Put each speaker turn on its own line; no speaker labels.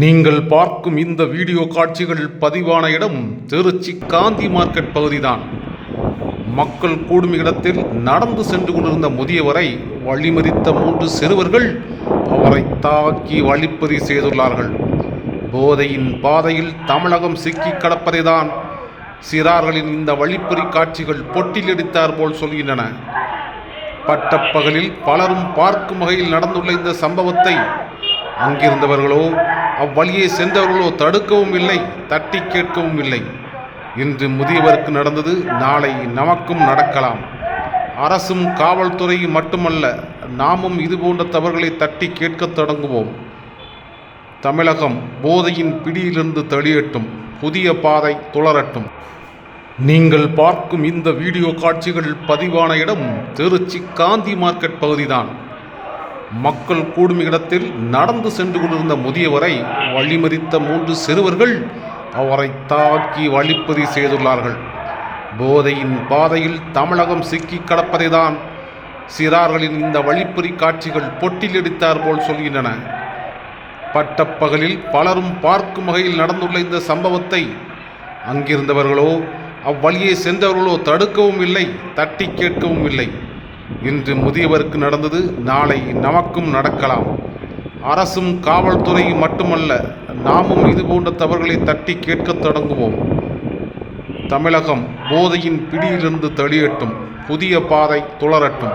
நீங்கள் பார்க்கும் இந்த வீடியோ காட்சிகள் பதிவான இடம் திருச்சி காந்தி மார்க்கெட் பகுதிதான். மக்கள் கூடும் இடத்தில் நடந்து சென்று கொண்டிருந்த முதியவரை வழிமறித்த மூன்று சிறுவர்கள் அவரை தாக்கி வழிப்பறி செய்துள்ளார்கள். போதையின் பாதையில் தமிழகம் சிக்கி கடப்பதைதான் சிறார்களின் இந்த வழிப்பறி காட்சிகள் பொட்டிலடித்தார் போல் சொல்கின்றன. பட்டப்பகலில் பலரும் பார்க்கும் வகையில் நடந்துள்ள இந்த சம்பவத்தை அங்கிருந்தவர்களோ அவ்வழியே சென்றவர்களோ தடுக்கவும் இல்லை தட்டி கேட்கவும் இல்லை. இன்று முதியவருக்கு நடந்தது நாளை நமக்கும் நடக்கலாம். அரசும் காவல்துறையும் மட்டுமல்ல நாமும் இதுபோன்ற தவறுகளை தட்டி கேட்கத் தொடங்குவோம். தமிழகம் போதையின் பிடியிலிருந்து தெளியட்டும் புதிய பாதை துளரட்டும். நீங்கள் பார்க்கும் இந்த வீடியோ காட்சிகள் பதிவான இடம் திருச்சி காந்தி மார்க்கெட் பகுதிதான். மக்கள் கூடும் இடத்தில் நடந்து சென்று கொண்டிருந்த முதியவரை வழிமறித்த மூன்று சிறுவர்கள் அவரை தாக்கி வழிப்பறி செய்துள்ளார்கள். போதையின் பாதையில் தமிழகம் சிக்கி கடப்பதைதான் சிறார்களின் இந்த வழிப்பறி காட்சிகள் பொட்டிலடித்தார் போல் சொல்கின்றன. பட்டப்பகலில் பலரும் பார்க்கும் வகையில் நடந்துள்ள இந்த சம்பவத்தை அங்கிருந்தவர்களோ அவ்வழியே சென்றவர்களோ தடுக்கவும் இல்லை தட்டி கேட்கவும் இல்லை. இன்று முதியவருக்கு நடந்தது நாளை நமக்கும் நடக்கலாம். அரசும் காவல்துறையும் மட்டுமல்ல நாமும் இது போன்ற தவறுகளை தட்டி கேட்கத் தொடங்குவோம். தமிழகம் போதையின் பிடியிலிருந்து தளியட்டும் புதிய பாதை துளரட்டும்.